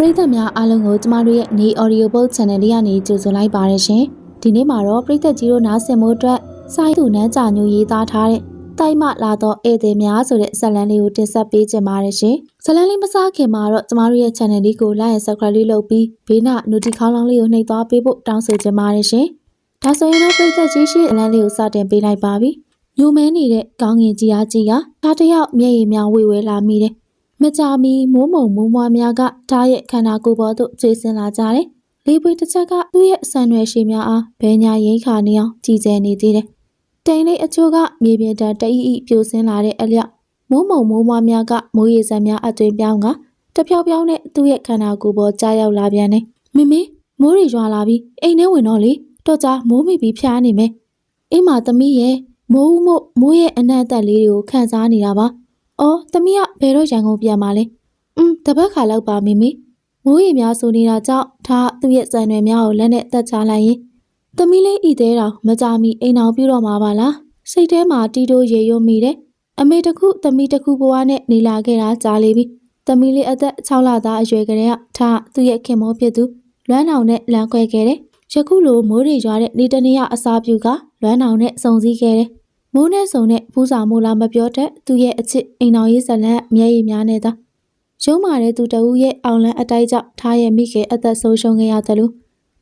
ပရိသတ်များအားလုံးကိုကျမတို့ရဲ့နေ audio book channel လေးကနေကြိုဆိုလိုက်ပါရရှင်။ဒီနေ့မှာတော့ပရိသတ်ကြီးတို့နားဆင်မှုအတွက်စာရေးသူနန်းကြညိုရေးသားထားတဲ့တိုင်မလာတော့ဧည့်သည်များဆိုတဲ့ဇာတ်လမ်းလေးကိုတင်ဆက်ပေးကြပါရရှင်။ဇာတ်လမ်းလေးမစားခင်မှာတော့ကျမတို့ရဲ့ channel လေးကို like and subscribe လေးလုပ်ပြီးဘေးနာ notification လောင်းလေးကိုနှိပ်သွားပေးဖို့တောင်းဆိုချင်ပါတယ်ရှင်။ဒါဆိုရင်တော့ပရိသတ်ကြီးရှေ့ဇာတ်လမ်းလေးကိုစတင်ပေးလိုက်ပါပြီ။ညိုမဲနေတဲ့ကောင်းငင်ကြီးအားကြီးကဒါတစ်ယောက်မျက်ရည်များဝေဝဲလာမိတယ်။ မကြာမီမိုးမုံမိုးမွားများကဓာတ်ရဲ့ခန္ဓာကိုယ်ပေါ်သို့ကျေဆင်းလာကြတယ်။လေးပွေတစ်ချက်ကသူ့ရဲ့အဆန်ရွယ်ရှိများအားဘဲညာရိတ်ခါနေအောင်ကြည်ကျဲနေသေးတယ်။တိမ်လေးအချို့ကမြေပြင်တန်းတအီအီပြိုဆင်းလာတဲ့အလျောက်မိုးမုံမိုးမွားများကမိုးရေစံများအသွင်ပြောင်းကတဖြောက်ဖြောင်းနဲ့သူ့ရဲ့ခန္ဓာကိုယ်ပေါ်ကြားရောက်လာပြန်တယ်။မမေမိုးတွေရွာလာပြီအိမ်ထဲဝင်တော့လေတော့ကြမိုးမိပြီးဖျားနေမယ်။အင်းမသမီးရဲ့မိုးဦးမို့မိုးရဲ့အနံ့အသက်လေးတွေကိုခံစားနေတာပါ။ အော်သမီးကဘယ်တော့ရန်ကုန်ပြန်มาလဲ။อืมတပတ်ခါလောက်ပါမိမိ။မိုးရေများဆိုနေတာကြောင့်ဒါသူ့ရဲ့စံရွယ်များကိုလက်နဲ့တက်ချလိုက်ရင်သမီးလေးဤသေးတော်မကြမီအိမ်အောင်ပြုတော့မှာပါလား။စိတ်ထဲမှာတီတိုရေရွမိတယ်။အမေတစ်ခုသမီးတစ်ခုဘဝနဲ့နေလာခဲ့တာကြားလေပြီ။သမီးလေးအသက်6လသားအရွယ်ကလေးကဒါသူ့ရဲ့ခင်မောဖြစ်သူလွမ်းနောင်နဲ့လမ်းခွဲခဲ့တယ်။ယခုလိုမိုးတွေရွာတဲ့နေတနေ့အစားပြုကလွမ်းနောင်နဲ့စုံစည်းခဲ့တယ်။ မိုးနဲ့စုံနဲ့ဖူးစာမိုးလာမပြောတတ်သူရဲ့အချစ်အိမ်တော်ရေးဇလန့်မျက်ရည်များနဲ့သာရုံးမာတဲ့သူတဦးရဲ့အောင်လန်းအတိုက်ကြောင့်ထားရဲ့မိခင်အသက်ဆုံးရှုံးခဲ့ရတယ်လို့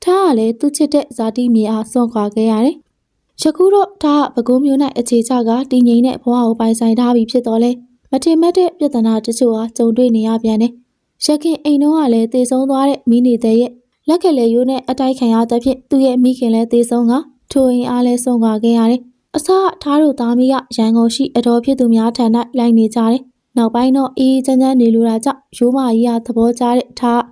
ထားကလည်းသူချစ်တဲ့ဇာတိမြေအားစွန့်ခွာခဲ့ရတယ်။ယခုတော့ထားကပဲခူးမျိုး၌အခြေချကတည်ငြိမ်တဲ့ဘဝကိုပိုင်ဆိုင်ထားပြီးဖြစ်တော်လဲမထင်မှတ်တဲ့ပြဿနာတချို့ဟာကြုံတွေ့နေရပြန်တယ်။ရခင်အိမ်တော်ကလည်းတည်ဆုံးသွားတဲ့မိနေတဲ့ရဲ့လက်ကလေးရိုးနဲ့အတိုက်ခံရတဲ့ဖြင့်သူ့ရဲ့မိခင်လည်းတည်ဆုံးကထိုအိမ်အားလည်းဆုံးခွာခဲ့ရတယ်။ အစထားတို့သားမီးကရန်ကုန်ရှိအတော်ဖြစ်သူများထံ၌လိုက်နေကြတယ်။နောက်ပိုင်းတော့အေးအေးချမ်းချမ်းနေလိုတာကြောင့်ရိုးမကြီးကသဘောကျတဲ့ထား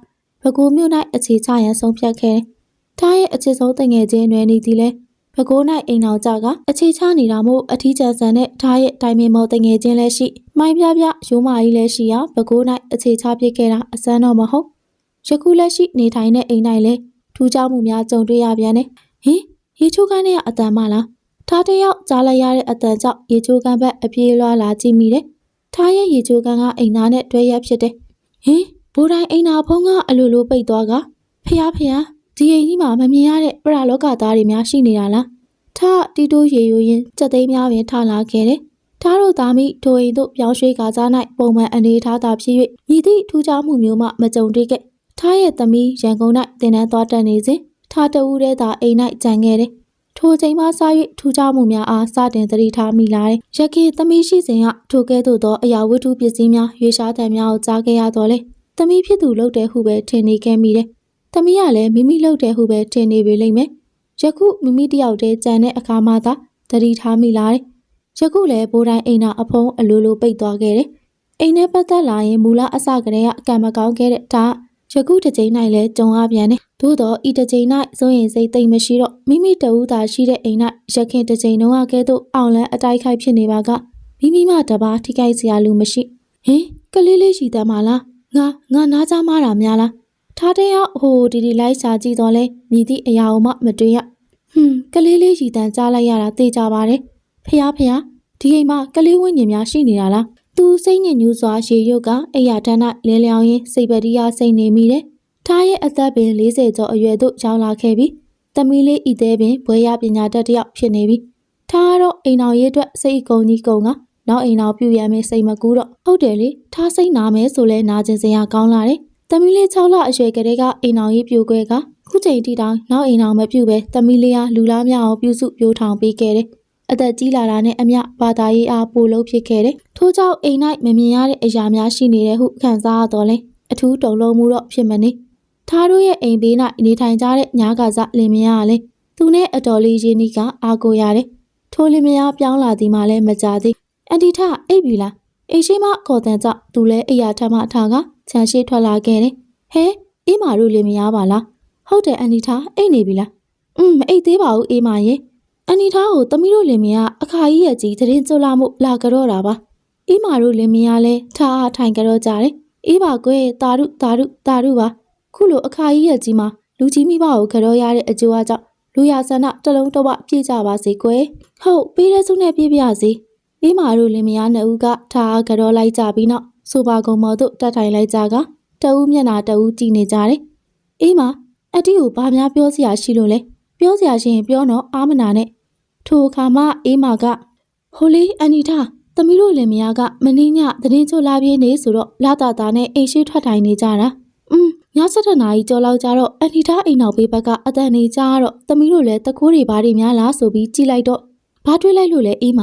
ဘကိုးမြို့၌အခြေချရန်ဆုံးဖြတ်ခဲ့တယ်။ထားရဲ့အခြေဆုံးတငယ်ချင်းနွယ်နေသည်လဲဘကိုး၌အိမ်တော်ကြကအခြေချနေတာမို့အထီးကျန်ဆန်တဲ့ထားရဲ့တိုင်ပင်မော်တငယ်ချင်းလည်းရှိမိုင်းပြပြရိုးမကြီးလည်းရှိရာဘကိုး၌အခြေချဖြစ်ခဲ့တာအစမ်းတော့မဟုတ်။ယခုလက်ရှိနေထိုင်တဲ့အိမ်၌လည်းထူးခြားမှုများကြုံတွေ့ရပြန်တယ်။ဟင်ရေချိုးကန်းနဲ့ကအတန်မလား ထားတစ်ယောက်ကြားလိုက်ရတဲ့အတန်ကြောင့်ရေချိုးကန်းဘက်အပြေးလွှာလာကြည့်မိတယ်။ထားရဲ့ရေချိုးကန်းကအိမ်သားနဲ့တွဲရက်ဖြစ်တယ်။ဟင်ဘိုးတိုင်းအိမ်သားဖုံးကအလိုလိုပိတ်သွားကဖះဖះဒီအိမ်ကြီးမှာမမြင်ရတဲ့ပရလောကသားတွေများရှိနေတာလား။ထားတီတိုးရေယိုရင်စက်သိမ်းများပင်ထလာခဲ့တယ်။ထားတို့သားမိထိုအိမ်တို့ပြောင်းရွှေ့ကားစား၌ပုံမှန်အနေထားသာဖြစ်၍မြည်သည့်ထူးခြားမှုမျိုးမှမကြုံတွေ့ခဲ့။ထားရဲ့သမီးရန်ကုန်၌တင်တန်းသွားတက်နေစဉ်ထားတဦးတည်းသာအိမ်၌ကြံခဲ့တယ်။ ထိုချိန်မှစ၍ထူးခြားမှုများအားစတင်သတိထားမိလာတယ်။ရခေသမီးရှိစဉ်ကထိုကဲ့သို့သောအရာဝတ္ထုပစ္စည်းများရွေရှားတံများကိုကြားခဲ့ရတော့လေ။သမီးဖြစ်သူလုပ်တယ်ဟုပဲထင်နေခဲ့မိတယ်။သမီးကလည်းမိမိလုပ်တယ်ဟုပဲထင်နေပေလိမ့်မယ်။ယခုမိမိတယောက်တည်းကြံတဲ့အခါမှသာသတိထားမိလာတယ်။ယခုလည်းဘိုးတိုင်းအိမ်နာအဖုံးအလိုလိုပိတ်သွားခဲ့တယ်။အိမ်နဲ့ပတ်သက်လာရင်မူလအစကတည်းကအကံမကောင်းခဲ့တဲ့ဒါက ယခုတစ်ချိန်၌လည်းကြုံရပြန်တယ်။သို့တော့ဤတစ်ချိန်၌စိုးရင်စိတ်သိမ့်မရှိတော့မိမိတဦးသာရှိတဲ့အိမ်၌ရခင်တစ်ချိန်တုန်းကကဲ့သို့အောင်လန်းအတိုက်ခိုက်ဖြစ်နေပါကမိမိမှတပါထိခိုက်စရာလူမရှိ။ဟင်ကလေးလေးရှိတယ်မလား။ငါငါနားကြမားတာများလား။ထားတဲ့ရောက်ဟိုဒီဒီလိုက်ရှာကြည့်တော့လဲမြည်သည့်အရာကိုမှမတွေ့ရ။ဟွန်းကလေးလေးရှိတန်ကြားလိုက်ရတာသိကြပါတယ်။ဖះဖះဒီအိမ်မှာကလေးဝင်းညင်များရှိနေတာလား။ သူစိတ်ညစ်ညူးစွာရေရုပ်ကအိယာထန်း၌လဲလျောင်းရင်းစိတ်ပတိယစိတ်နေမိတယ်။ထားရဲ့အသက်ပင်40ကျော်အရွယ်သို့ရောက်လာခဲ့ပြီ။သမီးလေးဤသေးပင်ဘွဲရပညာတတ်တစ်ယောက်ဖြစ်နေပြီ။ထားကတော့အိမ်တော်ရေးအတွက်စိတ်အကုန်ကြီးကုန်ကနောက်အိမ်တော်ပြူရမယ်စိတ်မကူးတော့ဟုတ်တယ်လေထားစိတ်နာမယ်ဆိုလဲနာကျင်စရာကောင်းလာတယ်။သမီးလေး6လအရွယ်ကလေးကအိမ်တော်ရေးပြိုခွဲကခုချိန်ထိတောင်နောက်အိမ်တော်မပြူပဲသမီးလေးကလူလားများအောင်ပြုစုပြိုးထောင်ပေးခဲ့တယ်။ အသက်ကြီးလာတာနဲ့အမျှဘာသာရေးအားပိုလို့ဖြစ်ခဲ့တယ်။ထို့ကြောင့်အိမ်၌မမြင်ရတဲ့အရာများရှိနေတယ်ဟုခံစားရတော့လဲအထူးတုန်လှုပ်မှုတော့ဖြစ်မနေ။ထားတို့ရဲ့အိမ်ဘေး၌နေထိုင်ကြတဲ့ညာကစားလင်မယားကလည်းသူနဲ့အတော်လေးရင်းနှီးကအားကိုရတယ်။ထိုလင်မယားပြောင်းလာသည်မှလည်းမကြသေး။အန်တီထအိပ်ပြီလား။အိမ်ရှိမခေါ်တန်ကြောင့်သူလည်းအိယာထမထားကခြံရှိထွက်လာခဲ့တယ်။ဟဲအေးမာတို့လင်မယားပါလား။ဟုတ်တယ်အန်တီထအိပ်နေပြီလား။อืมမအိပ်သေးပါဘူးအေးမာရဲ့။ အန်နီထားကိုသမီးတို့လင်မယားအခါကြီးရဲ့ကြီးသတင်းကြွလာမှုလာကြတော့တာပါ။အေးမာတို့လင်မယားလဲထားအားထိုင်ကြတော့ကြတယ်။အေးပါကွယ်တာရုတာရုတာရုပါ။ခုလိုအခါကြီးရဲ့ကြီးမှာလူကြီးမိဘကိုကြတော့ရတဲ့အကျိုးအကြောင့်လူရဆန္ဒတစ်လုံးတော့ပြည့်ကြပါစေကွယ်။ဟုတ်ပေးတဲ့စုနဲ့ပြည့်ပြစေ။အေးမာတို့လင်မယားနှစ်ဦးကထားအားကြတော့လိုက်ကြပြီးနောက်ဆိုပါကုံမော်တို့တက်ထိုင်လိုက်ကြကတတဦးမျက်နှာတဦးကြည့်နေကြတယ်အေးမအတီကိုဘာများပြောစရာရှိလို့လဲ ပြောစရာရှိရင်ပြောတော့အာမနာနဲ့ထိုအခါမှအေးမကဟိုလေးအန်နီထားသမီးတို့လင်မယားကမင်းညသတင်းချိုလာပြေးနေဆိုတော့လာတာတာနဲ့အိမ်ရှိထွက်ထိုင်နေကြတာอืมည7နာရီကျော်လောက်ကြတော့အန်နီထားအိမ်နောက်ဘေးဘက်ကအတန်နေကြတော့သမီးတို့လည်းတကိုးတွေဘာတွေများလားဆိုပြီးကြည့်လိုက်တော့ဘာတွေးလိုက်လို့လဲအေးမ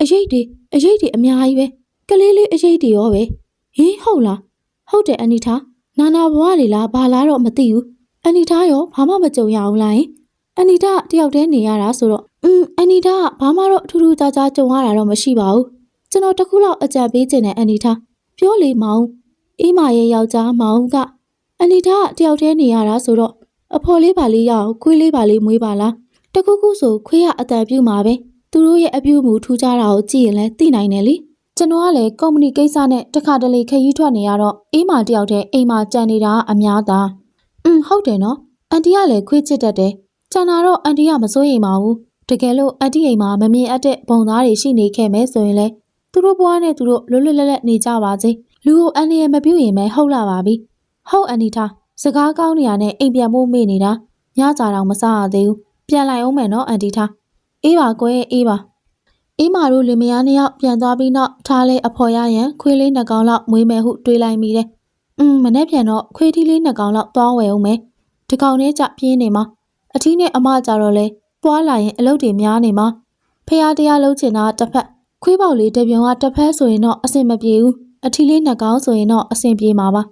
အရေးတွေအရေးတွေအများကြီးပဲကလေးလေးအရေးတွေရောပဲဟင်းဟုတ်လားဟုတ်တယ်အန်နီထားနာနာဘဝတွေလားဘာလားတော့မသိဘူးအန်နီထားရောဘာမှမကြုံရအောင်လားယင် အန်နီထားတယောက်တည်းနေရတာဆိုတော့อืมအန်နီထားကဘာမှတော့ထူးထူးခြားခြားကြုံရတာတော့မရှိပါဘူး ကျွန်တော်တခုလောက်အကြံပေးခြင်းနဲ့အန်နီထားပြောလေမောင်အေးမရဲ့ယောက်ျားမောင်ကအန်နီထားကတယောက်တည်းနေရတာဆိုတော့အဖော်လေးပါလေးရအောင်ခွေးလေးပါလေးမွေးပါလားတခုခုဆိုခွေးရအတန်ပြုတ်မှာပဲသူတို့ရဲ့အပြုတ်မှုထူးခြားတာကိုကြည့်ရင်လည်းသိနိုင်တယ်လေကျွန်တော်ကလည်းကုမ္ပဏီကိစ္စနဲ့တခါတလေခရီးထွက်နေရတော့အေးမတယောက်တည်းအိမ်မှာကြံနေတာအများသားอืมဟုတ်တယ်နော်အန်တီကလည်းခွေးချစ်တတ်တယ် ကျန်တာတော့အန်တီကမစိုးရိမ်ပါဘူးတကယ်လို့အန်တီအိမ်မှာမမြင်အပ်တဲ့ဘုံသားတွေရှိနေခဲ့မယ်ဆိုရင်လည်းသူတို့ဘွားနဲ့သူတို့လွတ်လွတ်လပ်လပ်နေကြပါစေလူကိုအန်ရမပြုတ်ရင်ပဲဟုတ်လာပါပြီဟုတ်အန်ဒီထားစကားကောင်းနေရနဲ့အိမ်ပြန်ဖို့မေ့နေတာညကြတော့မစားရသေးဘူးပြန်လိုက်အောင်မယ်နော်အန်ဒီထားအေးပါကွယ်အေးပါအေးမာတို့လင်မယားနှစ်ယောက်ပြန်သွားပြီးနောက်ထားလဲအဖော်ရရန်ခွေးလေးနှစ်ကောင်လောက်မွေးမယ်ဟုတွေးလိုက်မိတယ်။음မနေ့ပြန်တော့ခွေးထီးလေးနှစ်ကောင်လောက်သွားဝယ်အောင်မယ်။ဒီကောင်နဲ့ကြပြင်းနေမှာ အထီးနဲ့အမကြတော့လဲသွားလာရင်အလုပ်တွေများနေမှာဖះတရားလုံးချင်တာတစ်ဖက်ခွေးပေါက်လေးတစ်ပြုံကတစ်ဖက်ဆိုရင်တော့အဆင်မပြေဘူးအထီးလေးနှစ်ကောင်းဆိုရင်တော့အဆင်ပြေမှာပါ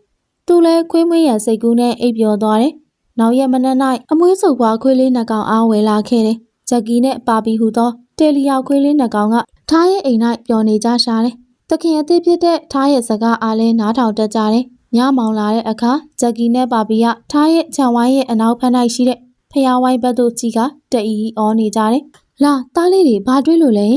သူလဲခွေးမွေးရန်စိတ်ကူးနဲ့အိပ်ပျော်သွားတယ်နောက်ရက်မနက်၌အမွေးစုပ်ပွားခွေးလေးနှစ်ကောင်အားဝယ်လာခဲ့တယ်ဂျက်ကီနဲ့ပါပီဟူသောတယ်လီယာခွေးလေးနှစ်ကောင်ကထားရဲ့အိမ်၌ပျော်နေကြရှာတယ်တခင်အသေးဖြစ်တဲ့ထားရဲ့စကားအားလဲနားထောင်တတ်ကြတယ်ညမောင်လာတဲ့အခါဂျက်ကီနဲ့ပါပီကထားရဲ့ခြံဝိုင်းရဲ့အနောက်ဖက်၌ရှိတဲ့ ဖျားဝိုင်းဘက်သို့ကြည့်ကတအီအီအောနေကြတယ်လာသားလေးတွေဘာတွေးလို့လဲ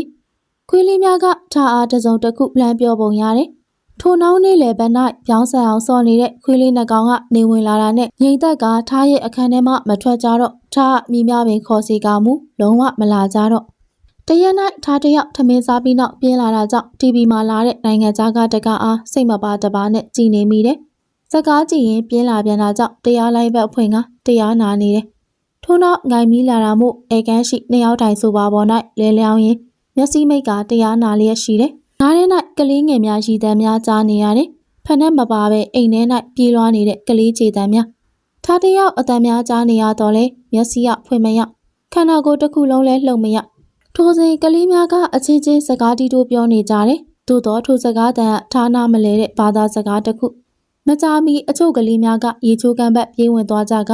ခွေးလေးများကထားအားတစ်စုံတစ်ခုလှမ်းပြောပုံရတယ်။ထိုနောက်နေ့လေဘက်၌ပြောင်းဆန်အောင်စော်နေတဲ့ခွေးလေးနှစ်ကောင်ကနေဝင်လာတာနဲ့ငိမ့်သက်ကထားရဲ့အခန်းထဲမှမထွက်ကြတော့ထားကမိများပင်ခေါ်စီကမူလုံးဝမလာကြတော့တရက်၌ထားတစ်ယောက်ထမင်းစားပြီးနောက်ပြင်းလာတာကြောင့် TV မှာလာတဲ့နိုင်ငံခြားကတကားအားစိတ်မပါတပါနဲ့ကြည်နေမိတယ်။စကားကြည့်ရင်ပြင်းလာပြန်တာကြောင့်တရားလိုက်ဘက်ဖွင့်ကတရားနာနေတယ်။ ထို့နောက်ငိုင်မီလာတာမို့အေကန်းရှိနှစ်ယောက်တိုင်ဆိုပါပေါ်၌လဲလျောင်းရင်မျက်စိမိတ်ကတရားနာလျက်ရှိတယ်။နားထဲ၌ကလေးငယ်များရည်တမ်းများကြားနေရတယ်။ဖက်နဲ့မပါပဲအိမ်ထဲ၌ပြေးလွှားနေတဲ့ကလေးခြေတမ်းများထားတစ်ယောက်အတမ်းများကြားနေရတော့လေမျက်စိကဖွင့်မရခန္ဓာကိုယ်တစ်ခုလုံးလည်းလှုပ်မရထိုစဉ်ကလေးများကအချင်းချင်းစကားတီးတိုးပြောနေကြတယ်။သို့တော့ထိုစကားတန်ကထားနာမလဲတဲ့ဘာသာစကားတစ်ခုမကြမီအချို့ကလေးများကရေချိုးကမ်းဘက်ပြေးဝင်သွားကြက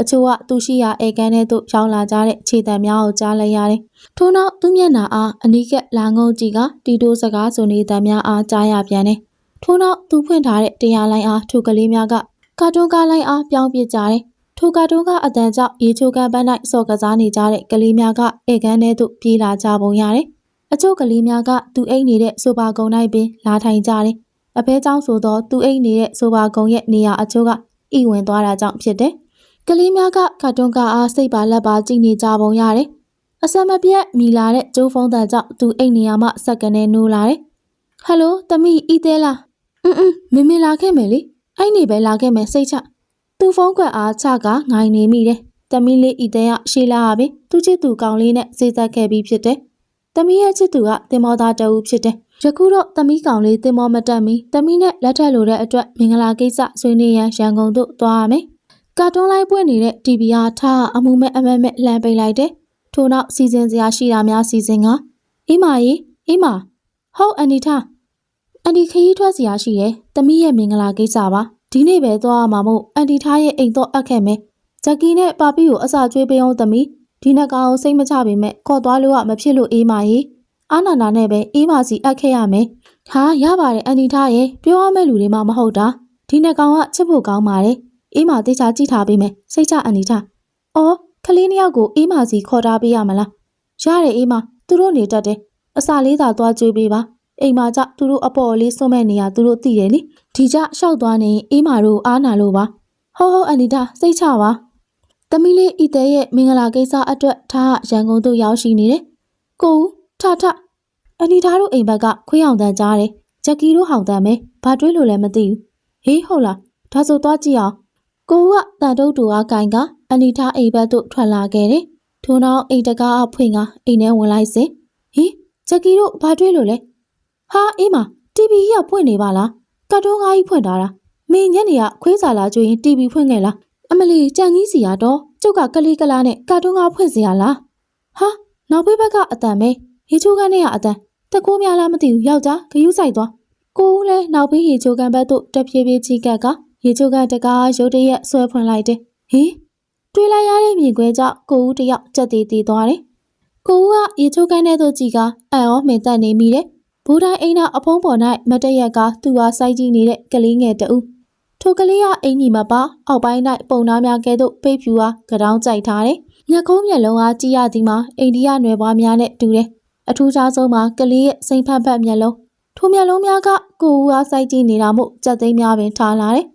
အချို့ကသူရှိရာအေကန်ထဲသို့ရောက်လာကြတဲ့ခြေတံများကိုကြားလိုက်ရတယ်။ထို့နောက်သူ့မျက်နှာအားအနီးကပ်လာငုံကြည့်ကတီတိုးစကားဆိုနေတံများအားကြားရပြန်တယ်။ထို့နောက်သူဖွင့်ထားတဲ့တရားလိုင်းအားထိုကလေးများကကာတွန်းကားလိုင်းအားပြောင်းပစ်ကြတယ်။ထိုကာတွန်းကအတန်ကြောင့်ရေချိုးကန်ပန်း၌စော်ကစားနေကြတဲ့ကလေးများကအေကန်ထဲသို့ပြေးလာကြပုံရတယ်။အချို့ကလေးများကသူအိတ်နေတဲ့ဆိုပါကုံ၌ပင်လာထိုင်ကြတယ်။အဖဲเจ้าဆိုသောသူအိတ်နေတဲ့ဆိုပါကုံရဲ့နေရာအချို့ကဤဝင်သွားတာကြောင့်ဖြစ်တယ်။ ကလေးများကကတ်တွန်းကအားစိတ်ပါလက်ပါကြည့်နေကြပုံရတယ်။အစမပြတ်မိလာတဲ့ကျိုးဖုံးတန်ကြောင့်သူအိတ်နေရမှစက္ကနေနိုးလာတယ်။ဟယ်လိုတမီးဤသေးလား။အင်းအင်းမင်းမလာခဲ့မယ်လေ။အဲ့နေပဲလာခဲ့မယ်စိတ်ချ။သူဖုန်းကွက်အားချကငိုင်းနေမိတယ်။တမီးလေးဤသေးကရှေးလာရပြီ။သူချစ်သူကောင်းလေးနဲ့စေးသက်ခဲ့ပြီးဖြစ်တယ်။တမီးရဲ့ချစ်သူကတင်မောသားတအူးဖြစ်တယ်။ယခုတော့တမီးကောင်လေးတင်မောမတက်မီတမီးနဲ့လက်ထက်လိုတဲ့အတွက်မင်္ဂလာကိစ္စဆွေးနွေးရန်ရန်ကုန်သို့သွားရမယ်။ ကာတွန်းလိုက်ပွင့်နေတဲ့ TV အားထားအမှုမဲ့အမက်မဲ့လှမ်းပိတ်လိုက်တယ်။ထို့နောက်စီစဉ်စရာရှိတာများစီစဉ်ကအေးမာကြီးအေးမာဟုတ်အန်ဒီထားအန်ဒီခရီးထွက်စရာရှိတယ်။တမီးရဲ့မင်္ဂလာကိစ္စပါ။ဒီနေ့ပဲသွားရမှာမို့အန်ဒီထားရဲ့အိမ်တော့အပ်ခဲ့မယ်။ဂျက်ကီနဲ့ပါပီကိုအစာကျွေးပေးအောင်တမီးဒီနှစ်ကောင်စိတ်မချပေမဲ့ခေါ်သွားလို့ကမဖြစ်လို့အေးမာကြီးအာနာနာနဲ့ပဲအေးမာစီအပ်ခဲ့ရမယ်။ဟာရပါတယ်အန်ဒီထားရဲ့ပြောရမယ့်လူတွေမှမဟုတ်တာ။ဒီနှစ်ကောင်ကချစ်ဖို့ကောင်းပါတယ်။ အေးမတေချာကြည့်ထားပေးမယ်စိတ်ချအန်နီထား။အော်ကလေးနှစ်ယောက်ကိုအေးမစီခေါ်ထားပေးရမလား။ရတယ်အေးမသူတို့နေတတ်တယ်။အစာလေးသာသွားကြွေးပေးပါ။အိမ်မှာကြသူတို့အပေါ်လေးစွန့်မဲ့နေရသူတို့သိတယ်လေ။ဒီကြရှောက်သွားနေအေးမတို့အားနာလို့ပါ။ဟုတ်ဟုတ်အန်နီထားစိတ်ချပါ။သမီးလေးဤတဲ့ရဲ့မင်္ဂလာကိစ္စအတွက်ထားရန်ကုန်သို့ရောက်ရှိနေတယ်။ကိုဦးထထအန်နီထားတို့အိမ်ဘက်ကခွေးအောင်တန်းကြားတယ်။ဂျက်ကီတို့ဟောင်တန်းပဲ။ဘာတွေးလို့လဲမသိဘူး။ဟေးဟုတ်လား။ဒါဆိုသွားကြည့်အောင် ကိုဦးကတန်တုတ်တူအားကင်ကအနီထားအိမ်ဘက်သို့ထွက်လာခဲ့တယ်ထို့နောက်အိမ်တကားအဖွင့်ကအိမ်ထဲဝင်လိုက်စဉ်ဟင်ဂျက်ကီတို့ဘာတွေ့လို့လဲဟာအေးမ TV ကြီးကဖွင့်နေပါလားကတ်တုန်းကားကြီးဖွင့်ထားတာမင်းညနေကခွေးစာလာကြွရင် TV ဖွင့်ခဲ့လားအမလီကြံကြီးစီရတော့ကျုပ်ကကလေးကလားနဲ့ကတ်တုန်းကားဖွင့်စီရလားဟာနောက်ဘေးဘက်ကအတန်ပဲရေချိုးကန်းနဲ့ကအတန်တကိုးများလားမသိဘူးယောက်ျားဂယုစိုက်သွားကိုဦးလည်းနောက်ဘေးရေချိုးကန်းဘက်သို့တပြေးပြေးချီကက်က ရေချိုးကန်းတကားရုတ်တရက်ဆွဲဖွင့်လိုက်တယ်ဟင်တွေးလိုက်ရတဲ့မြင်ကွဲကြောင့်ကိုဦးတယောက်ကြက်သေးသေးသွားတယ်ကိုဦးကရေချိုးကန်းထဲသို့ကြည့်ကအံ့ဩမင်သက်နေမိတယ်ဘူတိုင်းအိမ်နာအဖုံးပေါ်၌မတရက်ကသူ့အားစိုက်ကြည့်နေတဲ့ကလေးငယ်တဦးထိုကလေးကအင်ကြီးမပါအောက်ပိုင်း၌ပုံနာများကဲ့သို့ပိတ်ဖြူအားကတောင်းကြိုက်ထားတယ်။ညက်ကုန်းမျက်လုံးအားကြည့်ရသည်မှာအိန္ဒိယနွယ်ဘွားများနဲ့တူတယ်။အထူးခြားဆုံးမှာကလေးရဲ့စိန်ဖက်ဖက်မျက်လုံးထိုမျက်လုံးများကကိုဦးအားစိုက်ကြည့်နေတာမို့ကြက်သိမ်းများပင်ထားလာတယ်။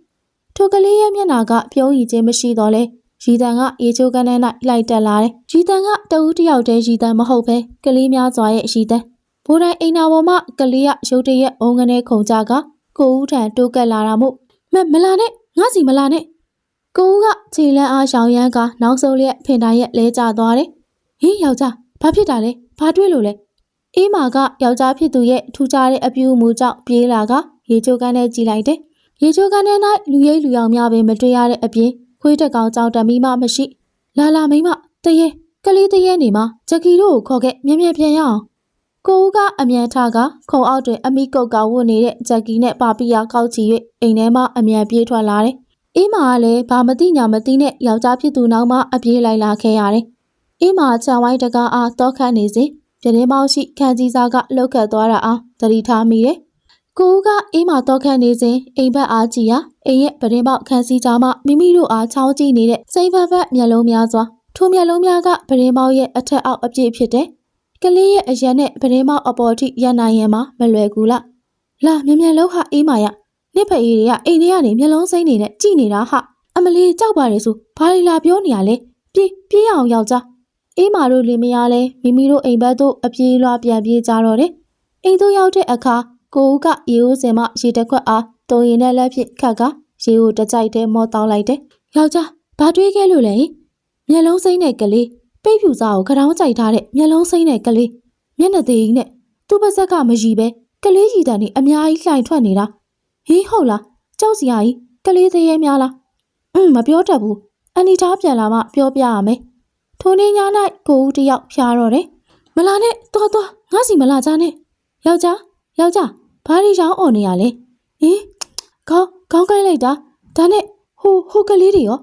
ထိုကလေးရဲ့မျက်နှာကပြုံးရည်ခြင်းမရှိတော့လဲရီတန်ကရေချိုးကန်းထဲ၌လိုက်တက်လာတယ်။ရီတန်ကတဦးတစ်ယောက်တည်းရီတန်မဟုတ်ပဲကလေးများစွာရဲ့ရီတန်ဘိုးတိုင်းအိမ်နာပေါ်မှာကလေးကရုတ်တရက်အုံကနေခုန်ကြကကိုဦးထံတိုးကပ်လာတာမို့မမလာနဲ့ငါစီမလာနဲ့ကိုဦးကခြေလန်းအားရှောင်ရမ်းကနောက်ဆုံးလျက်ဖင်တိုင်းရဲ့လဲကျသွားတယ်ဟင်းယောက်ျားဘာဖြစ်တာလဲဘာတွေ့လို့လဲအေးမာကယောက်ျားဖြစ်သူရဲ့ထူးခြားတဲ့အပြုအမူကြောင့်ပြေးလာကရေချိုးကန်းထဲကြည့်လိုက်တယ် ရေချိုးခန်းထဲ၌လူရိပ်လူရောင်များပင်မတွေ့ရတဲ့အပြင်ခွေးတက်ကောင်ကြောင်တမီမှမရှိ လာလာမိမတရေကလေးတရေနေမှာဂျက်ကီတို့ကိုခေါ်ခဲ့မြဲမြဲပြန်ရအောင်ကိုဦးကအမြန်ထကခုံအောက်တွင်အမိကုတ်ကဝတ်နေတဲ့ဂျက်ကီနဲ့ပါပီယာကောက်ချီ၍အိမ်ထဲမှအမြန်ပြေးထွက်လာတယ်။အေးမာကလည်းဘာမသိညာမသိနဲ့ယောက်ျားဖြစ်သူနောက်မှအပြေးလိုက်လာခဲ့ရတယ်။အေးမာခြံဝိုင်းတကားအားတောခတ်နေစဉ်ပြတင်းပေါင်းရှိခန်းကြီးစားကလှုပ်ခတ်သွားတာအားသတိထားမိတယ်။ ကိုဦးကအေးမာတော့ခန့်နေစဉ်အိမ်ဘက်အားကြည်ရာအိမ်ရဲ့ပရင်ပေါက်ခန်းစည်းကြောင်းမှမိမိတို့အားချောင်းကြည့်နေတဲ့စိမ့်ဘက်ဘက်မျက်လုံးများစွာထိုမျက်လုံးများကပရင်ပေါက်ရဲ့အထက်အောက်အပြည့်ဖြစ်တဲ့ကလေးရဲ့အရန်နဲ့ပရင်ပေါက်အပေါ်ထိရနိုင်ရင်မှမလွယ်ကူလားလာမြန်မြန်လောက်ဟာအေးမာရနှစ်ဖက်ရည်တွေကအိမ်ထဲကနေမျက်လုံးစိမ့်နေနဲ့ကြည့်နေတာဟာအမလီကြောက်ပါတယ်ဆိုဘာလီလာပြောနေရလဲပြေးပြေးအောင်ယောက်ျားအေးမာတို့လင်မယားလဲမိမိတို့အိမ်ဘက်သို့အပြေးလွှာပြန်ပြေးကြတော့တယ်အိမ်သို့ရောက်တဲ့အခါ ကိုဦးကရေဦးစင်မှရေတစ်ခွက်အားတုံရင်နဲ့လက်ဖြင့်ခတ်ကရေကိုတစ်ကြိုက်တည်းမောတောင်းလိုက်တယ်ယောက်ျားဘာတွေးခဲ့လို့လဲမျက်လုံးစိမ့်တဲ့ကလေးပိတ်ဖြူစားကိုခရောင်းကြိုက်ထားတဲ့မျက်လုံးစိမ့်တဲ့ကလေးမျက်နှာသေးကြီးနဲ့သူ့ပါဇက်ကမရီပဲကလေးရီတန်နေအများကြီးလှိုင်ထွက်နေတာဟေးဟုတ်လားကြောက်စရာကြီးကလေးသေးရဲများလားအင်းမပြောတတ်ဘူးအန်နီသားပြန်လာမှပြောပြရမယ်ထိုနေ့ည၌ကိုဦးတယောက်ဖျားတော့တယ်မလာနဲ့သွားသွားငါစီမလာကြနဲ့ယောက်ျားယောက်ျား ဘာရီချောင်းអော်နေရလဲဟင်ခေါင်းခေါင်းကိုင်းလိုက်တာဒါနဲ့ဟိုဟိုကလေးတွေရော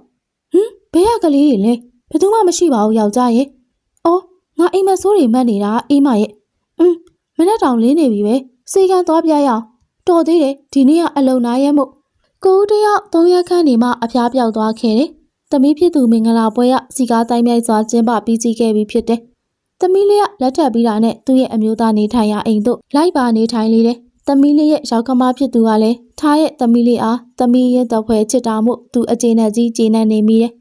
ဟင်ဘယ်ကကလေးတွေလဲဘယ်သူမှမရှိပါဘူးယောက်ျားရဲ့အော် ငါအိမ်မဆိုးတွေမှတ်နေတာအေးမရဲ့อืมမနေ့တောင်လင်းနေပြီပဲစေကန်းသွားပြရအောင်တော်သေးတယ်ဒီနေ့ကအလုံနာရဲမို့ကိုဦးတယောက်သုံးရက်ခန့်နေမှအဖျားပြောက်သွားခဲ့တယ်သမီးဖြစ်သူမင်္ဂလာပွဲရစီကားတိုင်းမြိုက်စွာကျင်းပပြီးစီးခဲ့ပြီဖြစ်တယ်သမီးလေးကလက်ထပ်ပြီးတာနဲ့သူ့ရဲ့အမျိုးသားနေထိုင်ရာအိမ်သို့လိုက်ပါနေထိုင်လေတယ် သမီးလေးရဲ့ရောက်ကမဖြစ်သူကလည်းထားရဲ့သမီးလေးအားသမီးရဲ့တဖွဲချစ်တာမို့သူအကျဉ်းနဲ့ကြီးကျေနပ်နေမိတယ်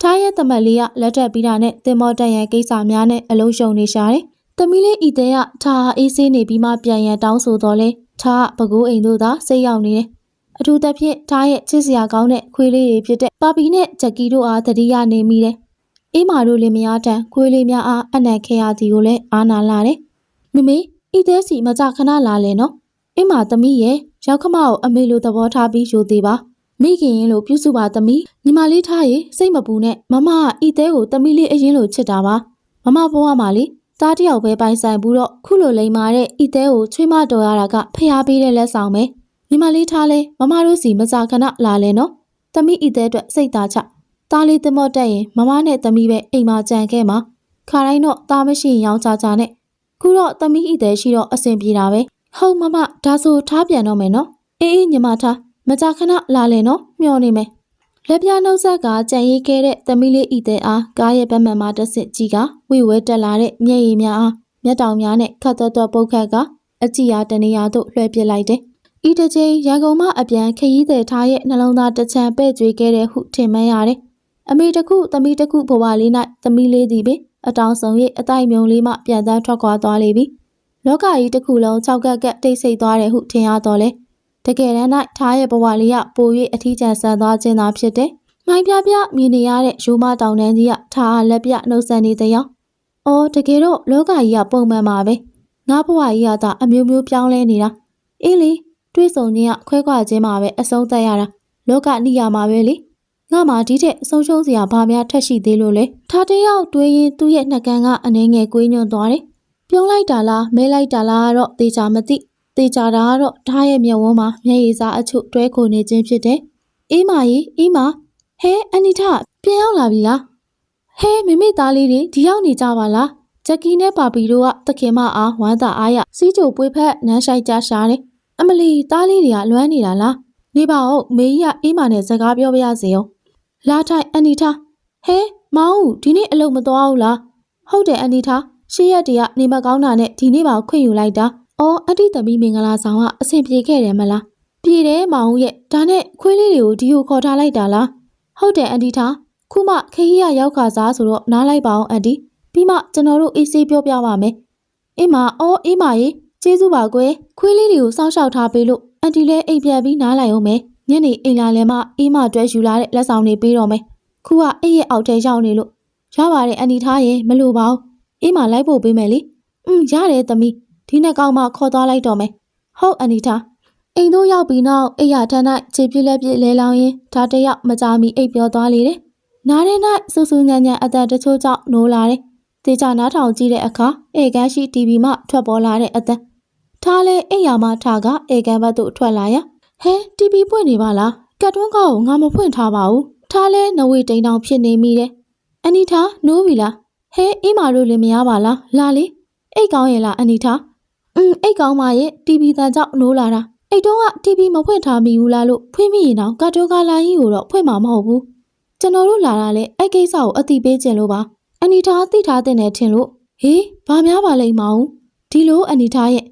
ထားရဲ့တမက်လေးကလက်ထပ်ပြီးတာနဲ့တင်မောတန်ရန်ကိစ္စများနဲ့အလုံးရှုံနေရှာတယ်။သမီးလေးဤတဲ့ကထားဟာအေးဆေးနေပြီးမှပြန်ရန်တောင်းဆိုတော့လဲထားကပကိုးအိမ်တို့သာစိတ်ရောက်နေတယ်။အထူးသဖြင့်ထားရဲ့ချစ်စရာကောင်းတဲ့ခွေးလေးတွေဖြစ်တဲ့ပါပီနဲ့ဂျက်ကီတို့အားတတိယနေမိတယ်။အေးမာတို့လည်းမရတန်ခွေးလေးများအားအနံ့ခဲရသည်ကိုလည်းအားနာလာတယ်။မမေဤတဲ့စီမကြခဏလာလဲနော်။ အေးမာသမီးရဲ့ရောက်ခမကိုအမေလိုသဘောထားပြီးယူသေးပါ။မိခင်ရင်လို့ပြုစုပါသမီးညီမလေးထားရေစိတ်မပူနဲ့မမကဤသေးကိုသမီးလေးအရင်လိုချစ်တာပါမမဘဝမှာလေတားတယောက်ပဲပိုင်ဆိုင်ဘူးတော့ခုလိုလိမ်မာတဲ့ဤသေးကိုချွေးမတော်ရတာကဖျားပေးတဲ့လက်ဆောင်ပဲညီမလေးထားလဲမမတို့စီမစာခဏလာလဲနော်သမီးဤသေးအတွက်စိတ်သားချတားလေးသမော့တက်ရင်မမနဲ့သမီးပဲအိမ်မှာကြံခဲ့မှာခါတိုင်းတော့တားမရှိရင်ရောင်းချချနဲ့ခုတော့သမီးဤသေးရှိတော့အဆင်ပြေတာပဲ ဟုတ်မမဒါဆိုထားပြန်တော့မယ်နော်အေးအေးညီမထားမကြခဏလာလဲနော်မျောနေမယ်လက်ပြနှုတ်ဆက်ကကြံရိတ်ခဲ့တဲ့သမီးလေးဤတဲ့အားကားရဲ့ဘက်မှန်မှာတက်စစ်ကြီးကဝိဝဲတက်လာတဲ့မျက်ရည်များအားမျက်တောင်များနဲ့ခတ်သွက်သွက်ပုတ်ခတ်ကအကြည့်အားတနေရာသို့လွှဲပစ်လိုက်တယ်။ဤတစ်ချိန်ရန်ကုန်မှအပြန်ခရီးသည်ထားရဲ့နှလုံးသားတစ်ချမ်းပဲ့ကြွေခဲ့တဲ့ဟုထင်မှန်းရတယ်။အမေတစ်ခုသမီးတစ်ခုဘဝလေး၌သမီးလေးသည်ပင်အတောင်ဆုံး၍အတိုက်မြုံလေးမှပြန်တန်းထွက်ခွာသွားလေပြီ။ လောကကြီးတစ်ခုလုံး၆ကက်ကက်တိတ်ဆိတ်သွားတယ်ဟုထင်ရတော့လေတကယ်တမ်း၌ထားရဲ့ဘဝလေးကပို၍အထီးကျန်ဆန်သွားခြင်းသာဖြစ်တယ်။မိုင်းပြပြမြင်နေရတဲ့ရိုးမတောင်တန်းကြီးကထားအားလက်ပြနှုတ်ဆက်နေတဲ့ရောင်။အော်တကယ်တော့လောကကြီးကပုံမှန်ပါပဲ။ငါဘဝကြီးကသာအမျိုးမျိုးပြောင်းလဲနေတာ။အေးလေတွေးဆုံခြင်းကခွဲခွာခြင်းမှာပဲအဆုံးသတ်ရတာ။လောကနိယာမှာပဲလေ။ငါမှဒီထက်ဆုံးရှုံးစရာဘာများထက်ရှိသေးလို့လဲ။ထားတစ်ယောက်တွေးရင်သူ့ရဲ့နှကန်းကအနေငယ်ကွေးညွန့်သွားတယ်။ ပြုံးလိုက်တာလားမဲလိုက်တာလားတော့သေချာမသိ။သေချာတာကတော့ထားရဲ့မျက်ဝန်းမှာမျက်ရည်စားအချို့တွဲခိုနေခြင်းဖြစ်တယ်။အေးမကြီးအေးမဟဲအန်နီထပြန်ရောက်လာပြီလား။ဟဲမိမိသားလေးတွေဒီရောက်နေကြပါလား။ဂျက်ကီနဲ့ပါပီတို့ကတခင်မအားဝမ်းသာအားရစီးကြိုပွေးဖက်နန်းဆိုင်ကြရှာတယ်။အမလီသားလေးတွေကလွမ်းနေတာလား။နေပါဦးမေကြီးကအေးမနဲ့စကားပြောပြရစေရော။လာထိုင်အန်နီထဟဲမောင်ဦးဒီနေ့အလုပ်မသွားဘူးလား။ဟုတ်တယ်အန်နီထ ရှေ့ရက်တည်းကနေမကောင်းတာနဲ့ဒီနေ့ပါခွင့်ယူလိုက်တာ။အော်အတ္တိသမီးမင်္ဂလာဆောင်ကအဆင်ပြေခဲ့တယ်မလား။ပြေတယ်မောင်ဦးရဲ့ဒါနဲ့ခွေးလေးတွေကိုဒီကိုခေါ်ထားလိုက်တာလား။ဟုတ်တယ်အန်တီထားခုမှခရီးရရောက်ခါစားဆိုတော့နားလိုက်ပါအောင်အန်တီပြီးမှကျွန်တော်တို့အေးဆေးပြောပြပါမယ်။အေးမအော်အေးမရေကျေးဇူးပါကွယ်ခွေးလေးတွေကိုစောင့်ရှောက်ထားပေးလို့အန်တီလည်းအိပ်ပြန်ပြီးနားလိုက်အောင်မယ်။ညနေအိမ်လာလဲမှအေးမတွဲယူလာတဲ့လက်ဆောင်တွေပေးတော့မယ်။ခုကအိပ်ရဲ့အောက်ထဲရောက်နေလို့ရပါတယ်အန်တီထားရင်မလိုပါဘူး။ အေးမလိုက်ဖို့ပေးမယ်လေ။อืมရတယ်သမီးဒီနှစ်ကောင်မှခေါ်သွားလိုက်တော့မယ်။ဟုတ်အန်တီထားအိမ်တို့ရောက်ပြီးနောက်အိယာထန်း၌ခြေပြစ်လက်ပြစ်လဲလောင်းရင်းဒါတစ်ယောက်မကြာမီအိပ်ပျော်သွားလေတယ်။နားထဲ၌စူးစူးညံ့ညံ့အသက်တချို့ကြောင့်နိုးလာတယ်။တေချာနားထောင်ကြည့်တဲ့အခါအေကန်းရှိ TV မှထွက်ပေါ်လာတဲ့အသက်။ထားလဲအိယာမှထားကအေကန်းဘက်သို့ထွက်လာရ။ဟဲ TV ပွင့်နေပါလား။ကတ်တွန်းကောက်ကိုငါမဖွင့်ထားပါဘူး။ထားလဲနဝေတိန်တောင်ဖြစ်နေမိတယ်။အန်နီထားနိုးပြီလား။ ဟဲအေးမာတို့လည်းမရပါလား။လာလေ။အိတ်ကောင်းရဲ့လားအန်နီထား။อืมအိတ်ကောင်းမရဲ့ TV တန်ကြောင့်နိုးလာတာ။အိတ်တုံးက TV မဖွင့်ထားမိဘူးလားလို့ဖွင့်မိရင်တော့ကာတိုကာလိုင်းကြီးကိုတော့ဖွင့်မှာမဟုတ်ဘူးကျွန်တော်တို့လာတာလဲအဲ့ကိစ္စကိုအတိပေးခြင်းလို့ပါအနီထားသိထားတဲ့နဲ့ထင်လို့ဟေးဘာများပါလိမ့်မအောင်ဒီလိုအနီထားရဲ့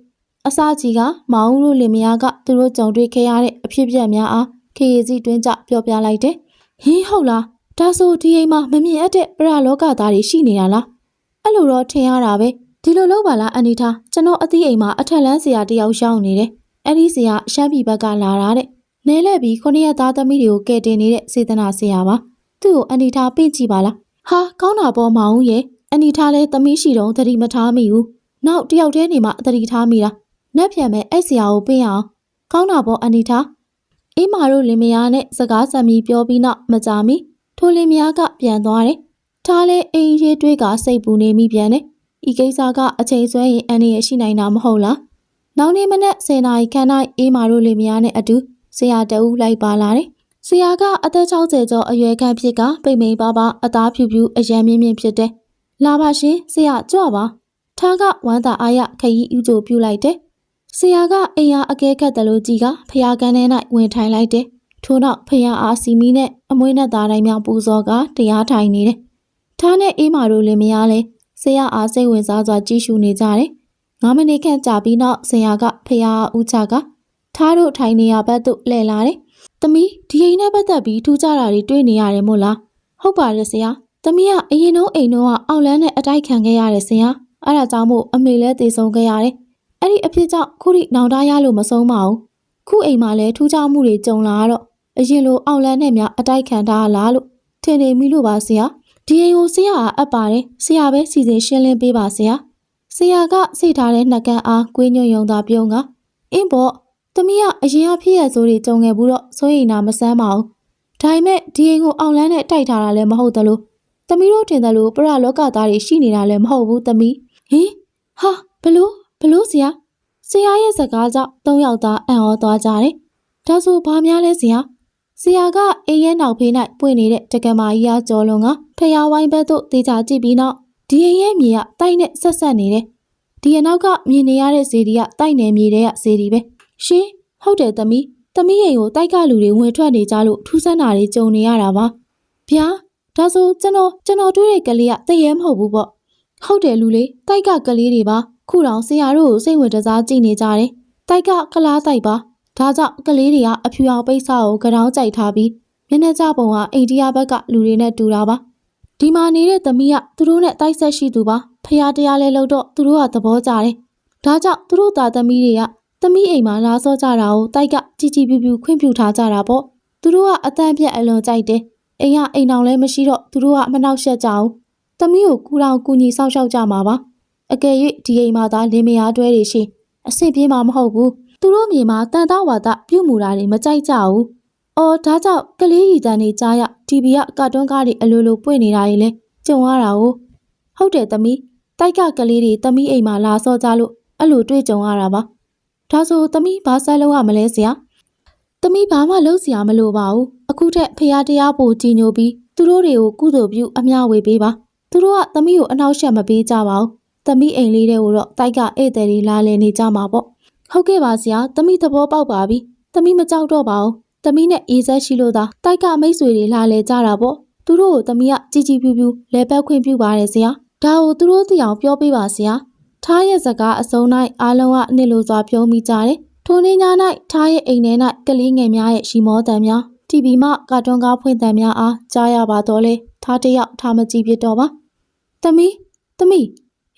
အစာကြီးကမောင်တို့လင်မယားကသူတို့ကြုံတွေ့ခဲ့ရတဲ့အဖြစ်အပျက်များအားခေရစီတွင်းကြပြောပြလိုက်တယ်ဟင်းဟုတ်လား ဒါဆိုဒီအိမ်မှာမမြင်အပ်တဲ့ပရလောကသားတွေရှိနေတာလားအဲ့လိုတော့ထင်ရတာပဲဒီလိုလုပ်ပါလားအနီထားကျွန်တော်အသီးအိမ်မှာအထက်လန်းစရာတယောက်ရောက်နေတယ်အဲ့ဒီဆရာရှမ်းပြည်ဘက်ကလာတာတဲ့နဲလဲပြီးခုနှစ်ရက်သားသမီးတွေကိုကယ်တင်နေတဲ့စေတနာဆရာပါသူ့ကိုအန်တီထားပြင့်ကြည့်ပါလားဟာကောင်းတာပေါ့မအောင်ရဲ့အန်တီထားလဲသမီးရှိတော့သတိမထားမိဘူးနောက်တယောက်တည်းနေမှသတိထားမိတာနက်ပြန်မဲ့အဲ့ဆရာကိုပြင့်အောင်ကောင်းတာပေါ့အန်တီထားအေးမာတို့လင်မယားနဲ့စကားဆံမီပြောပြီးနောက်မကြမီ ထိုလင်မယားကပြန်သွားတယ်ထားလဲအိမ်ရေးတွေးကစိတ်ပူနေမိပြန်တယ်ဤကိစ္စကအချိန်ဆွဲရင်အန်ရရှိနိုင်တာမဟုတ်လားနောက်နေ့မနက်10နာရီခန့်၌အေးမာတို့လင်မယားနဲ့အတူဆရာတဦးလိုက်ပါလာတယ်။ဆရာကအသက်60ကျော်အရွယ်ခန့်ဖြစ်ကပိတ်မိန်ပါပါအသားဖြူဖြူအရန်မြင့်မြင့်ဖြစ်တယ်။လာပါရှင်ဆရာကြွပါ။ထားကဝမ်းသာအားရခရီးဥကြိုပြုလိုက်တယ်။ဆရာကအိမ်အားအကဲခတ်တယ်လို့ကြည်ကဖျားကန်းထဲ၌ဝင်ထိုင်လိုက်တယ်။ ထို့နောက်ဖျားအားစီမီနဲ့အမွေးနဲ့သားတိုင်းများပူဇော်ကတရားထိုင်နေတယ်။ထားနဲ့အေးမာတို့လင်မယားလဲဆရာအားစိတ်ဝင်စားစွာကြည့်ရှုနေကြတယ်။ငါးမိနစ်ခန့်ကြာပြီးနောက်ဆရာကဖះဦးချကထားတို့ထိုင်နေရဘက်သို့လှည့်လာတယ်။သမီးဒီအိမ်နဲ့ပတ်သက်ပြီးထူးခြားတာတွေတွေ့နေရတယ်မို့လား။ဟုတ်ပါတယ်ဆရာ။သမီးကအရင်တော့အိမ်တော့ကအောက်လန်းနဲ့အတိုက်ခံခဲ့ရတယ်ဆရာ။အဲ့ဒါကြောင့်မို့အမေလည်းတည်ဆုံခဲ့ရတယ်။အဲ့ဒီအဖြစ်ကြောင့်ခုထိနောင်တရလို့မဆုံးပါဘူး။ခုအိမ်မှာလည်းထူးခြားမှုတွေကြုံလာတော့ အရင်လိုအောက်လန်းနဲ့များအတိုက်ခံထားရလားလို့ထင်နေမိလို့ပါဆရာ။ဒီအိမ်ကိုဆရာကအပ်ပါတယ်။ဆရာပဲစီစဉ်ရှင်းလင်းပေးပါဆရာ။ဆရာကစိတ်ထားတဲ့နှကန်းအားကွေးညွန့်ယုံသာပြုံးကအင်းပေါ့သမီးကအရင်အဖြစ်ရဆိုးတွေကြုံခဲ့ဘူးတော့စိုးရိမ်တာမဆန်းပါဘူးဒါပေမဲ့ဒီအိမ်ကိုအောင်လန်းနဲ့တိုက်ထားတာလည်းမဟုတ်သလိုသမီးတို့ထင်တယ်လို့ပရလောကသားတွေရှိနေတာလည်းမဟုတ်ဘူးသမီးဟင်ဟာဘလို့ဘလို့ဆရာဆရာရဲ့စကားကြောင့်သုံးယောက်သားအံ့ဩသွားကြတယ်ဒါဆိုဘာများလဲဆရာ ဆရာကအိမ်ရဲ့နောက်ဖေး၌ပွင့်နေတဲ့တက္ကမကြီးအားကြော်လွန်ကဖျားဝိုင်းဘက်သို့တေချာကြည့်ပြီးနောက်ဒီအိမ်ရဲ့မြေကတိုက်နဲ့ဆက်ဆက်နေတယ်။ဒီအနောက်ကမြင်နေရတဲ့ဇေဒီကတိုက်နယ်မြေတွေကဇေဒီပဲ။ရှင်ဟုတ်တယ်သမီး။သမီးအိမ်ကိုတိုက်ကလူတွေဝင်ထွက်နေကြလို့ထူးဆန်းတာတွေကြုံနေရတာပါ။ဗျာဒါဆိုကျွန်တော်ကျွန်တော်တွေ့တဲ့ကလေးကတည့်ရဲမဟုတ်ဘူးပေါ့။ဟုတ်တယ်လူလေးတိုက်ကကလေးတွေပါ။ခုတောင်ဆရာတို့ကိုစိတ်ဝင်တစားကြည့်နေကြတယ်။တိုက်ကကလားတိုက်ပါ။ ဒါကြောင့်ကလေးတွေကအဖြူအောင်ပိတ်စာကိုကြောင်ကြိုက်ထားပြီးမျက်နှာကျပုံကအိန္ဒိယဘက်ကလူတွေနဲ့တူတာပါ။ဒီမှာနေတဲ့သမီးကသူတို့နဲ့တိုက်ဆက်ရှိသူပါဖះတရားလဲလို့တော့သူတို့ကသဘောကျတယ်ဒါကြောင့်သူတို့သားသမီးတွေကသမီးအိမ်မှာလာစောကြတာကိုတိုက်ကကြည်ကြည်ပြူပြူခွင့်ပြုထားကြတာပေါ့သူတို့ကအတန်ပြက်အလွန်ကြိုက်တယ်အိမ်ကအိမ်အောင်လည်းမရှိတော့သူတို့ကမနှောက်ရှက်ကြအောင်သမီးကိုကူတောင်ကူညီစောင့်ရှောက်ကြမှာပါအကယ်၍ဒီအိမ်မှာသာလင်မယားတွဲတွေရှိအဆင်ပြေမှာမဟုတ်ဘူး သူတို့မြေမှာတန်တောက်ဝါဒပြုတ်မူတာတွေမကြိုက်ကြဘူးအော်ဒါကြောင့်ကလေးရီတန်နေကြားရ TV ကကာတွန်းကားတွေအလိုလိုပွင့်နေတာတွေလဲကြုံရတာ哦ဟုတ်တယ်သမီးတိုက်ကကလေးတွေသမီးအိမ်မှာလာစောကြလို့အဲ့လိုတွေ့ကြုံရတာပါဒါဆိုသမီးဘာဆက်လုပ်ရမလဲဆရာ။သမီးဘာမှလုပ်စရာမလိုပါဘူး။အခုထက်ဖရားတရားပို့ကြီးညိုပြီးသူတို့တွေကိုကုသိုလ်ပြုအမျှဝေပေးပါ။သူတို့ကသမီးကိုအနှောက်အယှက်မပေးကြပါဘူး။သမီးအိမ်လေးတွေကိုတော့တိုက်ကဧည့်သည်တွေလာလည်နေကြမှာပေါ့။ ဟုတ်ကဲ့ပါဆရာ။သမီးသဘောပေါက်ပါပြီ။သမီးမကြောက်တော့ပါဘူး။သမီးနဲ့အေးဆက်ရှိလို့သာတိုက်ကမိတ်ဆွေတွေလာလည်ကြတာပေါ့။သူတို့ကိုသမီးကជីជីပြူပြူလဲပတ်ခွင့်ပြုပါတယ်ဆရာ။ဒါကိုသူတို့သိအောင်ပြောပေးပါဆရာ။ထားရဲ့စကားအစုံ၌အားလုံးကနှစ်လိုစွာပြုံးမိကြတယ်။ထိုနေ့ည၌ထားရဲ့အိမ်ထဲ၌ကလေးငယ်များရဲ့ရှီမောတံများ TV မှကာတွန်းကားဖွင့်တံများအားကြားရပါတော့လေ။ထားတစ်ယောက်ထားမကြည့်ဖြစ်တော့ပါ။သမီးသမီး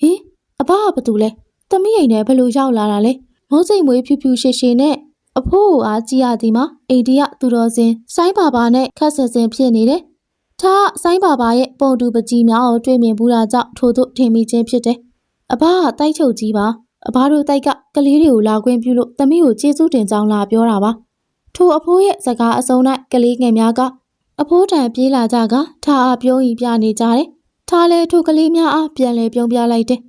ဟင်အဘကဘာတူလဲ။သမီးအိမ်ထဲဘယ်လိုရောက်လာတာလဲ။ မိုးစိမ်မွေးဖြူဖြူရှည်ရှည်နဲ့အဖိုးကိုအားကြည့်ရသည်မှာအိန္ဒိယသူတော်စင်စိုင်းပါပါနဲ့ခက်ဆင်ဆင်ဖြစ်နေတယ်။ထားစိုင်းပါပါရဲ့ပုံတူပကြီးများကိုတွေ့မြင်ဘူးတာကြောင့်ထို့သို့ထင်မိခြင်းဖြစ်တယ်။အဘကတိုက်ချုပ်ကြီးပါအဘတို့တိုက်ကကလေးတွေကိုလာခွင့်ပြုလို့တမီးကိုကျေးဇူးတင်ကြောင်းလာပြောတာပါထိုအဖိုးရဲ့စကားအစုံ၌ကလေးငယ်များကအဖိုးတန်ပြေးလာကြကထားအားပြုံးဤပြနေကြတယ်ထားလဲထိုကလေးများအားပြန်လဲပြုံးပြလိုက်တယ်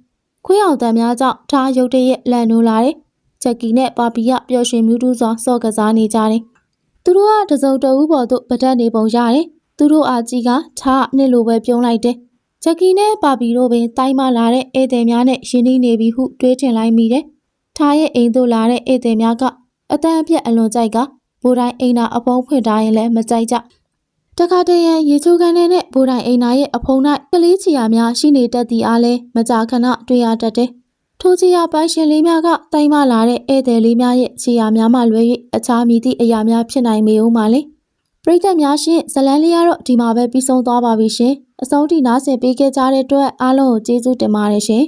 ခွေးအောင်တန်များကြောင့်ထားရုတ်တရက်လန့်နိုးလာတယ် ချက်ကီနဲ့ပါပီကပျော်ရွှင်မြူးတူးစွာစော့ကစားနေကြတယ်သူတို့ကတစုံတဦးပေါ်သို့ပဒတ်နေပုံရတယ်သူတို့အားကြီးကထားနှစ်လိုပဲပြုံးလိုက်တယ်ဂျက်ကီနဲ့ပါပီတို့ပင်တိုင်းမလာတဲ့ဧည့်သည်များနဲ့ရင်းနှီးနေပြီဟုတွေးထင်လိုက်မိတယ်။ထားရဲ့အိမ်သို့လာတဲ့ဧည့်သည်များကအတန်အပြက်အလွန်ကြိုက်ကဘိုးတိုင်းအိမ်နာအဖုံးဖွင့်ထားရင်လည်းမကြိုက်ကြ။တခါတည်းရန်ရေချိုးခန်းထဲနဲ့ဘိုးတိုင်းအိမ်နာရဲ့အဖုံး၌ကလေးချီယာများရှိနေတတ်သည်အားလည်းမကြာခဏတွေ့ရတတ်တယ်။ ထိုချီယာပိုင်ရှင်လေးများကတိုင်းမလာတဲ့ဧည့်သည်လေးများရဲ့ချီယာများမှလွဲ၍အခြားမည်သည့်အရာများဖြစ်နိုင်မေဦးပါလေ။ပရိသတ်များရှင်ဇလန်းလေးကတော့ဒီမှာပဲပြီးဆုံးသွားပါပြီရှင်အဆုံးထိနားဆင်ပေးခဲ့ကြတဲ့အတွက်အားလုံးကိုကျေးဇူးတင်ပါတယ်ရှင်